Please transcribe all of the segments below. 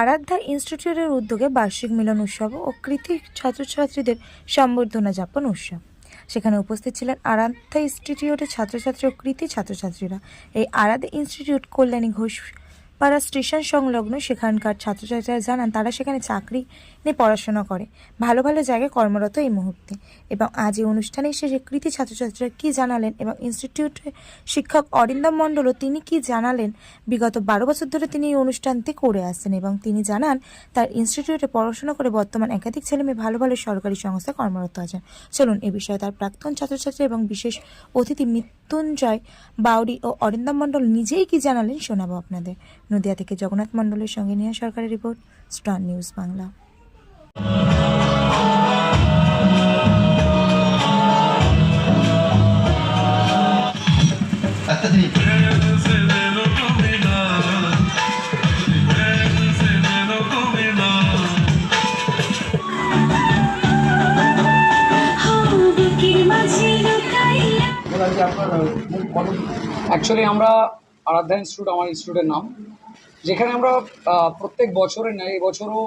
আরাধ্যা ইনস্টিটিউটের উদ্যোগে বার্ষিক মিলন উৎসব ও কৃতি ছাত্রছাত্রীদের সম্বর্ধনা যাপন উৎসব। সেখানে উপস্থিত ছিলেন আরাধ্যা ইনস্টিটিউটের ছাত্রছাত্রী ও কৃতি ছাত্রছাত্রীরা। এই আরাধ্যা ইনস্টিটিউট কল্যাণী ঘোষ পাড়া স্টেশন সংলগ্ন সেখানকার ছাত্রছাত্রীরা জানান, তারা সেখানে চাকরি নিয়ে পড়াশোনা করে। ভালো ভালো জায়গায় কর্মরত এই মুহূর্তে। এবং আজ এই অনুষ্ঠানে এসে যে কৃতি ছাত্রছাত্রীরা কী জানালেন এবং ইনস্টিটিউটের শিক্ষক অরিন্দম মণ্ডলও তিনি কি জানালেন? বিগত বারো বছর ধরে তিনি এই অনুষ্ঠানটি করে আসছেন এবং তিনি জানান, তার ইনস্টিটিউটে পড়াশোনা করে বর্তমান একাধিক ছেলেমেয়ে ভালো ভালো সরকারি সংস্থায় কর্মরত আছেন। চলুন এ বিষয়ে তার প্রাক্তন ছাত্রছাত্রী এবং বিশেষ অতিথি মৃত্যুঞ্জয় বাউরি ও অরিন্দম মণ্ডল নিজেই কি জানালেন শোনাবো আপনাদের। নদিয়া থেকে জগন্নাথ মণ্ডলের সঙ্গে নিয়ে সরকারি report, Star News Bangla. Actually আমরা আরাধ্যা ইনস্টিটিউট আমার ইনস্টিটিউটের নাম। যেখানে আমরা প্রত্যেক বছরের ন্যায় এবছরও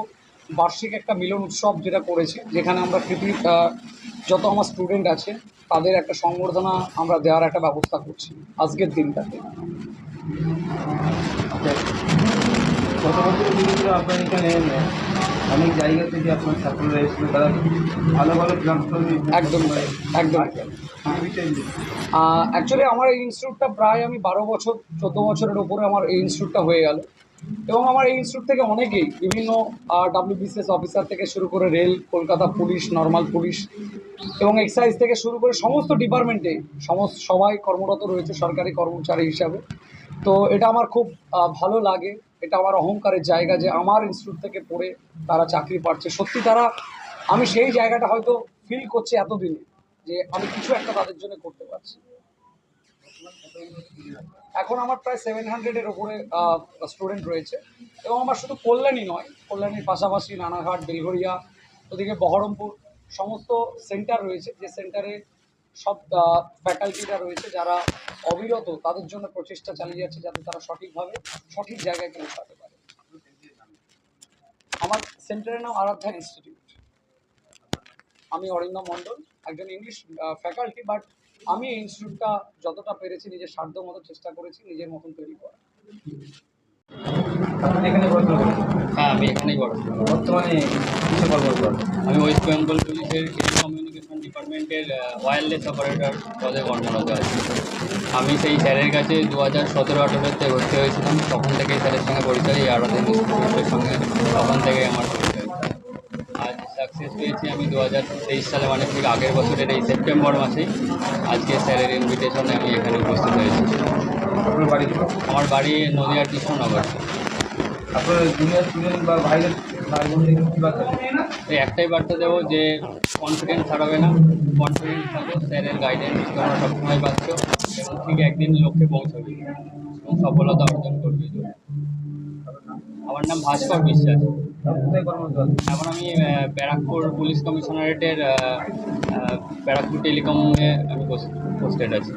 বার্ষিক একটা মিলন উৎসব যেটা করেছি যেখানে আমরা আহ, যত আমার স্টুডেন্ট আছে তাদের একটা সংবর্ধনা আমরা দেওয়ার একটা ব্যবস্থা করছি আজকের দিনটাতে। গত বছর কিন্তু আপনার এখানে অনেক জায়গা থেকে আপনার ছাত্ররা এসেছিল তারা ভালো ভালো একদম একদম। অ্যাকচুয়ালি আমার এই ইনস্টিটিউটটা প্রায় আমি বারো বছর চোদ্দ বছরের উপরে আমার এই ইনস্টিটিউটটা হয়ে গেল। এবং আমার এই ইনস্টিটিউট থেকে অনেকেই বিভিন্ন ডাব্লিউবিসিএস অফিসার থেকে শুরু করে rail, Kolkata police normal police এবং এক্সাইজ থেকে শুরু করে সমস্ত ডিপার্টমেন্টে সমস্ত, সবাই কর্মরত রয়েছে সরকারি কর্মচারী হিসাবে। তো এটা আমার খুব ভালো লাগে। এটা আমার অহংকারের জায়গা যে আমার ইনস্টিটিউট থেকে পড়ে তারা চাকরি পাচ্ছে। সত্যি তারা, আমি সেই জায়গাটা হয়তো ফিল করছি এতদিনে যে আমি কিছু একটা তাদের জন্য করতে পারছি। এখন আমার প্রায় সেভেন হান্ড্রেডের ওপরে স্টুডেন্ট রয়েছে। এবং আমার শুধু কল্যাণী নয়, কল্যাণীর পাশাপাশি নানাঘাট বেলঘরিয়া, ওদিকে বহরমপুর, সমস্ত সেন্টার রয়েছে। যে সেন্টারে সব ফ্যাকাল্টিরা রয়েছে যারা অবিরত তাদের জন্য প্রচেষ্টা চালিয়ে যাচ্ছে যাতে তারা সঠিকভাবে সঠিক জায়গায় পৌঁছাতে পারে। আমার সেন্টারের নাম আরাধ্যা ইনস্টিটিউট আমি অরিন্দম মণ্ডল একজন ইংলিশ ফ্যাকাল্টি বাট আমি এই ইনস্টিটিউটটা যতটা পেরেছি নিজের সাধ্য মতো চেষ্টা করেছি নিজের মতন তৈরি করা এখানে হ্যাঁ আমি এখানেই পড়াশোনা বর্তমানে কিছু কর্মরত আমি ওয়েস্ট বেঙ্গল পুলিশের টেলিকমিউনিকেশন ডিপার্টমেন্টের ওয়্যারলেস অপারেটর পদে কর্মরত আছি আমি সেই স্যারের কাছে দু হাজার সতেরো আঠেরোতে ভর্তি হয়েছিলাম। তখন থেকেই স্যারের সঙ্গে পরিচয় আরাধন সঙ্গে। তখন থেকেই আমার সাকসেস পেয়েছি আমি দু হাজার তেইশ সালে মানে ঠিক আগের বছরের এই সেপ্টেম্বর মাসেই আজকে স্যারের ইনভিটেশনে আমি এখানে উপস্থিত হয়েছি। আপনার বাড়ি? আমার বাড়ি নদিয়ার কৃষ্ণনগর। আপনার জুনিয়র স্টুডেন্ট বা ভাইদের একটাই বার্তা দেবো যে কনফিডেন্স হারাবে না। কনফিডেন্স থাকো স্যারের গাইডেন্স তোমরা সবসময় পাচ্ছ এবং ঠিক একদিন লক্ষ্যে পৌঁছবে এবং সফলতা অর্জন করবে। আমার নাম ভাস্কর বিশ্বাস। আছেন? এখন আমি ব্যারাকপুর পুলিশ কমিশনারেটের ব্যারাকপুর টেলিকমে আমি পোস্টেড আছি।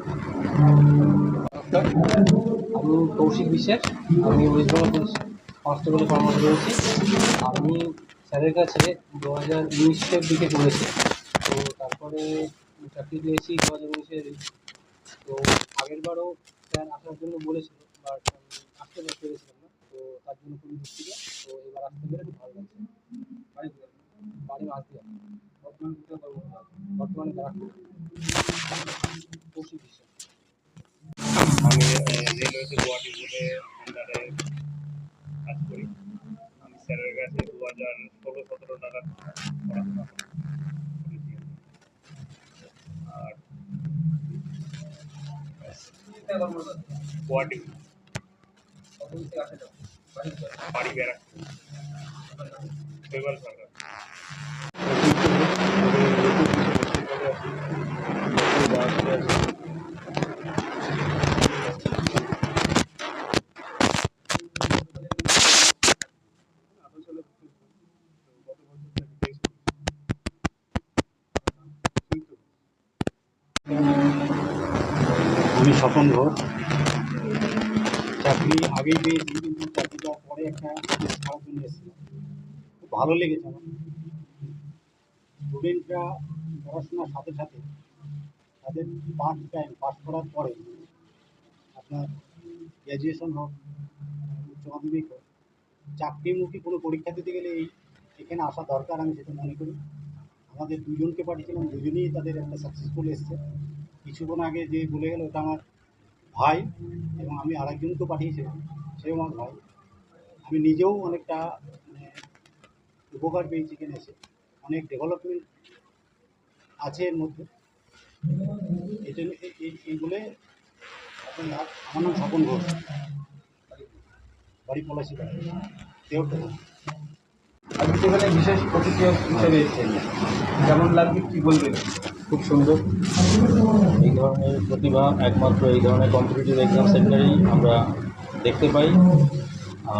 আমি কৌশিক বিশ্বাস আমি ওয়েস্ট বেঙ্গল পুলিশ কনস্টেবলে কর্মরত রয়েছি। আমি স্যারের কাছে দু হাজার উনিশের দিকে করেছি তো তারপরে চাকরি পেয়েছি দু হাজার উনিশের তো আগেরবারও স্যার আসার জন্য বলেছিল বাট আসতে পেরেছিলাম তার জন্য খুবই দুঃখিত। তো এবার আসতে পেরে খুব ভালো লাগছে। বাড়ি মাছ দিয়া বর্তমানে কোথায় আছেন? বর্তমানে ব্যারাকপুর। কৌশিক বিশ্বাস। আমি রেলওয়েতে গুয়াহাটি বোর্ডে আন্ডারে কাজ করি। আমি স্যারের কাছে দু হাজার ষোলো সতেরো নাগাদ পড়াশোনা করেছি। আর গুয়াহাটি বাড়ি? বাড়ি আমি স্বপন ঘোষ চাকরি আগেই পেয়েছি একটা ছাড়ার জন্য খুব ভালো লেগেছে আমার। স্টুডেন্টরা পড়াশোনার সাথে সাথে তাদের পার্ট টাইম পাস করার পরে আপনার গ্র্যাজুয়েশন হোক, উচ্চ মাধ্যমিক হোক, চাকরিমুখী কোনো পরীক্ষা দিতে গেলে এই এখানে আসা দরকার আমি সেটা মনে করি। আমাদের দুজনকে পাঠিয়েছিলাম, দুজনেই তাদের একটা সাকসেসফুল এসছে। কিছুক্ষণ আগে যে বলে গেল, ওটা আমার ভাই এবং আমি আরেকজনকেও পাঠিয়েছিলাম, সেও আমার ভাই। আমি নিজেও অনেকটা মানে উপকার পেয়েছি এখানে অনেক ডেভেলপমেন্ট আছে এর মধ্যে। এই জন্য এই- আপনার আমার নাম স্বপন ঘোষ। বাড়ি পলাশি বাড়ি দেওটা আজকে সেখানে বিশেষ অতিথি হিসেবে এসেছেন, কেমন লাগবে, কি বলবেন? খুব সুন্দর। এই ধরনের প্রতিভা একমাত্র এই ধরনের কম্পিটিটিভ এক্সাম সেন্টারেই আমরা দেখতে পাই।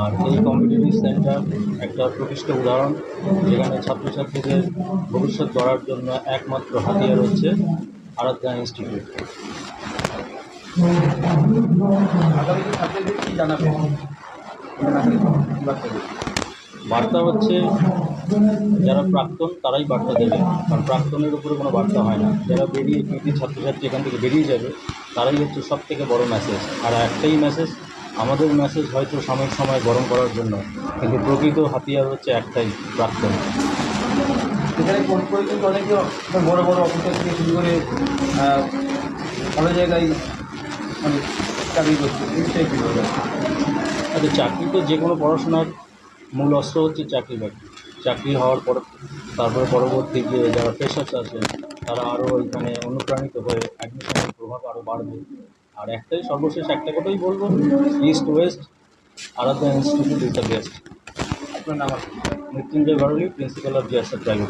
আর এই কম্পিটিটিভ সেন্টার একটা প্রতিষ্ঠ উদাহরণ, যেখানে ছাত্রছাত্রীদের ভবিষ্যৎ গড়ার জন্য একমাত্র হাতিয়ার হচ্ছে আরাধ্যা ইনস্টিটিউট বার্তা হচ্ছে, যারা প্রাক্তন তারাই বার্তা দেবে, কারণ প্রাক্তনের উপরে কোনো বার্তা হয় না। যারা বেরিয়ে কৃতি ছাত্রছাত্রী এখান থেকে বেরিয়ে যাবে, তারাই হচ্ছে সব থেকে বড় মেসেজ আর একটাই মেসেজ আমাদের মেসেজ হয়তো সাময়িক সময় গরম করার জন্য কিন্তু প্রকৃত হাতিয়ার হচ্ছে একটাই প্রাক্তন। অনেকে বড় বড় অফিসার থেকে শুরু করে ভালো জায়গায় মানে চাকরি করছে বিষয়ে কী আচ্ছা চাকরি তো যে কোনো পড়াশোনার মূল অস্ত্র হচ্ছে চাকরি বাকরি। চাকরি হওয়ার পর তারপরে পরবর্তী যে যারা ফ্রেশার্স আছে তারা আরও এখানে অনুপ্রাণিত হয়ে অ্যাডমিশনের প্রভাব আরও বাড়বে। আর একটাই সর্বশেষ, একটা কথাই বলব east west Aradhya institute is the best আপনার নাম মৃত্যুঞ্জয় ভারলী প্রিন্সিপাল অফ জিয়াসার প্রাইভেট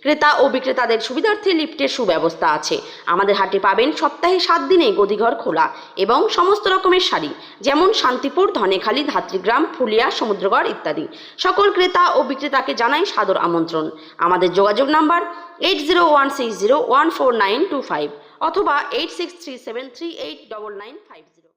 ক্রেতা ও বিক্রেতাদের সুবিধার্থে লিফটের সুব্যবস্থা আছে। আমাদের হাটে পাবেন সপ্তাহে সাত দিনে গদিঘর খোলা এবং সমস্ত রকমের শাড়ি, যেমন শান্তিপুর, ধনেখালি, ধাত্রীগ্রাম, ফুলিয়া, সমুদ্রগড় ইত্যাদি। সকল ক্রেতা ও বিক্রেতাকে জানাই সাদর আমন্ত্রণ। আমাদের যোগাযোগ number eight zero one six zero one four nine two five অথবা eight six three seven three eight double nine five zero